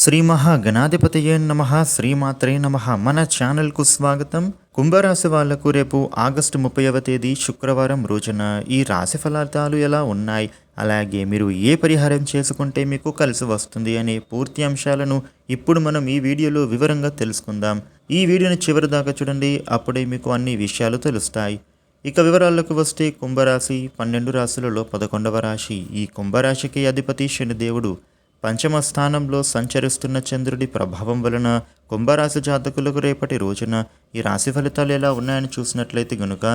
శ్రీ మహాగణాధిపతయే నమ శ్రీమాత్రే నమ. మన ఛానల్కు స్వాగతం. కుంభరాశి వాళ్ళకు రేపు ఆగస్టు ముప్పైవ తేదీ శుక్రవారం రోజున ఈ రాశి ఫలితాలు ఎలా ఉన్నాయి? అలాగే మీరు ఏ పరిహారం చేసుకుంటే మీకు కలిసి వస్తుంది అనే పూర్తి అంశాలను ఇప్పుడు మనం ఈ వీడియోలో వివరంగా తెలుసుకుందాం. ఈ వీడియోని చివరి దాకా చూడండి అప్పుడే మీకు అన్ని విషయాలు తెలుస్తాయి. ఇక వివరాలకు వస్తే కుంభరాశి పన్నెండు రాశులలో పదకొండవ రాశి. ఈ కుంభరాశికి అధిపతి శనిదేవుడు. పంచమ స్థానంలో సంచరిస్తున్న చంద్రుడి ప్రభావం వలన కుంభరాశి జాతకులకు రేపటి రోజున ఈ రాశి ఫలితాలు ఎలా ఉన్నాయని చూసినట్లయితే గనుక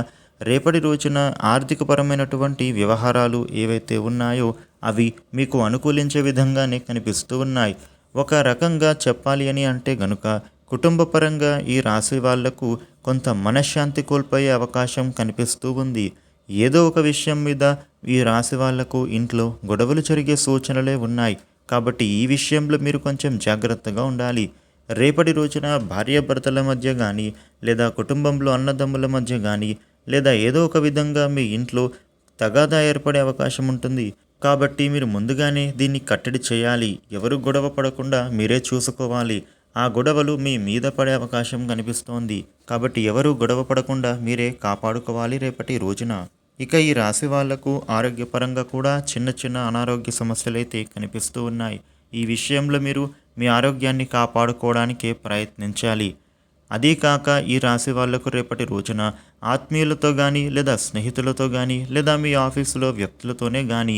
రేపటి రోజున ఆర్థికపరమైనటువంటి వ్యవహారాలు ఏవైతే ఉన్నాయో అవి మీకు అనుకూలించే విధంగానే కనిపిస్తూ ఉన్నాయి. ఒక రకంగా చెప్పాలి అని అంటే గనుక కుటుంబపరంగా ఈ రాశి వాళ్ళకు కొంత మనశ్శాంతి కోల్పోయే అవకాశం కనిపిస్తూ ఉంది. ఏదో ఒక విషయం మీద ఈ రాశి వాళ్ళకు ఇంట్లో గొడవలు జరిగే సూచనలే ఉన్నాయి. కాబట్టి ఈ విషయంలో మీరు కొంచెం జాగ్రత్తగా ఉండాలి. రేపటి రోజున భార్యాభర్తల మధ్య కానీ లేదా కుటుంబంలో అన్నదమ్ముల మధ్య కానీ లేదా ఏదో ఒక విధంగా మీ ఇంట్లో తగాదా ఏర్పడే అవకాశం ఉంటుంది. కాబట్టి మీరు ముందుగానే దీన్ని కట్టడి చేయాలి. ఎవరు గొడవ పడకుండా మీరే చూసుకోవాలి. ఆ గొడవలు మీ మీద పడే అవకాశం కనిపిస్తోంది. కాబట్టి ఎవరు గొడవ పడకుండా మీరే కాపాడుకోవాలి రేపటి రోజున. ఇక ఈ రాశి వాళ్ళకు ఆరోగ్యపరంగా కూడా చిన్న చిన్న అనారోగ్య సమస్యలైతే కనిపిస్తూ ఉన్నాయి. ఈ విషయంలో మీరు మీ ఆరోగ్యాన్ని కాపాడుకోవడానికే ప్రయత్నించాలి. అదీ కాక ఈ రాశి వాళ్ళకు రేపటి రోజున ఆత్మీయులతో కానీ లేదా స్నేహితులతో కానీ లేదా మీ ఆఫీసులో వ్యక్తులతోనే కానీ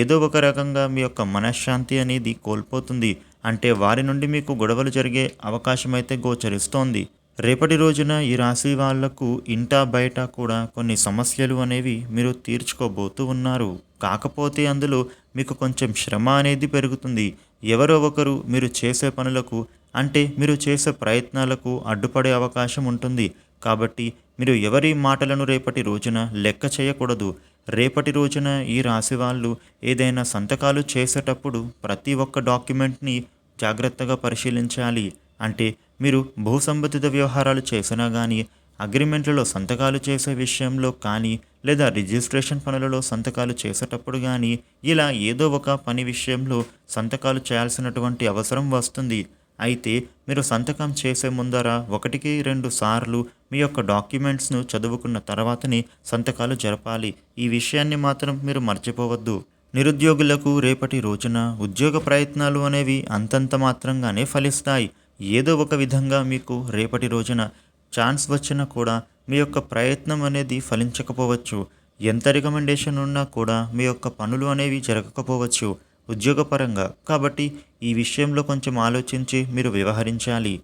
ఏదో ఒక రకంగా మీ యొక్క మనశ్శాంతి అనేది కోల్పోతుంది. అంటే వారి నుండి మీకు గొడవలు జరిగే అవకాశం అయితే గోచరిస్తోంది. రేపటి రోజున ఈ రాశి వాళ్ళకు ఇంటా బయట కూడా కొన్ని సమస్యలు అనేవి మీరు తీర్చుకోబోతూ ఉన్నారు. కాకపోతే అందులో మీకు కొంచెం శ్రమ అనేది పెరుగుతుంది. ఎవరో ఒకరు మీరు చేసే పనులకు అంటే మీరు చేసే ప్రయత్నాలకు అడ్డుపడే అవకాశం ఉంటుంది. కాబట్టి మీరు ఎవరి మాటలను రేపటి రోజున లెక్క చేయకూడదు. రేపటి రోజున ఈ రాశి వాళ్ళు ఏదైనా సంతకాలు చేసేటప్పుడు ప్రతి ఒక్క డాక్యుమెంట్ని జాగ్రత్తగా పరిశీలించాలి. అంటే మీరు భూ సంబంధిత వ్యవహారాలు చేసినా కానీ అగ్రిమెంట్లలో సంతకాలు చేసే విషయంలో కానీ లేదా రిజిస్ట్రేషన్ పనులలో సంతకాలు చేసేటప్పుడు కానీ ఇలా ఏదో ఒక పని విషయంలో సంతకాలు చేయాల్సినటువంటి అవసరం వస్తుంది. అయితే మీరు సంతకం చేసే ముందర ఒకటికి రెండు సార్లు మీ యొక్క డాక్యుమెంట్స్ను చదువుకున్న తర్వాతనే సంతకాలు జరపాలి. ఈ విషయాన్ని మాత్రం మీరు మర్చిపోవద్దు. నిరుద్యోగులకు రేపటి రోజున ఉద్యోగ ప్రయత్నాలు అనేవి అంతంత మాత్రంగానే ఫలిస్తాయి. ఏదో ఒక విధంగా మీకు రేపటి రోజున ఛాన్స్ వచ్చినా కూడా మీ యొక్క ప్రయత్నం అనేది ఫలించకపోవచ్చు. ఎంత రికమెండేషన్ ఉన్నా కూడా మీ యొక్క పనులు అనేవి జరగకపోవచ్చు ఉద్యోగపరంగా. కాబట్టి ఈ విషయంలో కొంచెం ఆలోచించి మీరు వ్యవహరించాలి.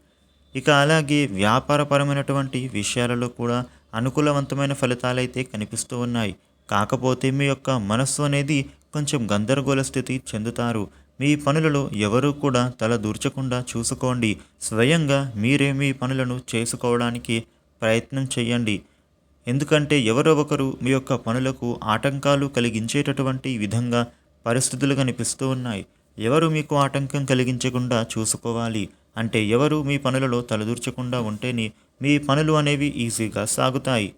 ఇక అలాగే వ్యాపారపరమైనటువంటి విషయాలలో కూడా అనుకూలవంతమైన ఫలితాలైతే కనిపిస్తూ ఉన్నాయి. కాకపోతే మీ యొక్క మనస్సు అనేది కొంచెం గందరగోళ స్థితి చెందుతారు. మీ పనులలో ఎవరూ కూడా తల దూర్చకుండా చూసుకోండి. స్వయంగా మీరే మీ పనులను చేసుకోవడానికి ప్రయత్నం చేయండి. ఎందుకంటే ఎవరో ఒకరు మీ యొక్క పనులకు ఆటంకాలు కలిగించేటటువంటి విధంగా పరిస్థితులు కనిపిస్తూ ఉన్నాయి. ఎవరు మీకు ఆటంకం కలిగించకుండా చూసుకోవాలి? అంటే ఎవరు మీ పనులలో తలదూర్చకుండా ఉంటేనే మీ పనులు అనేవి ఈజీగా సాగుతాయి.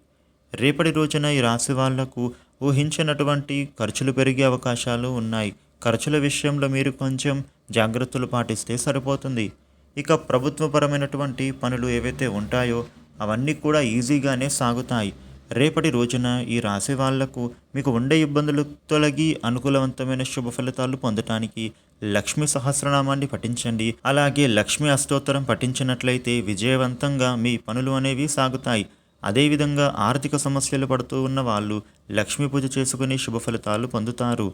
రేపటి రోజున ఈ రాశి వాళ్ళకు ఊహించినటువంటి ఖర్చులు పెరిగే అవకాశాలు ఉన్నాయి. ఖర్చుల విషయంలో మీరు కొంచెం జాగ్రత్తలు పాటిస్తే సరిపోతుంది. ఇక ప్రభుత్వపరమైనటువంటి పనులు ఏవైతే ఉంటాయో అవన్నీ కూడా ఈజీగానే సాగుతాయి. రేపటి రోజున ఈ రాసే వాళ్ళకు మీకు ఉండే ఇబ్బందులు తొలగి అనుకూలవంతమైన శుభ ఫలితాలు పొందటానికి లక్ష్మి సహస్రనామాన్ని పఠించండి. అలాగే లక్ష్మీ అష్టోత్తరం పఠించినట్లయితే విజయవంతంగా మీ పనులు అనేవి సాగుతాయి. అదేవిధంగా ఆర్థిక సమస్యలు పడుతూ ఉన్న వాళ్ళు లక్ష్మీ పూజ చేసుకుని శుభ ఫలితాలు పొందుతారు.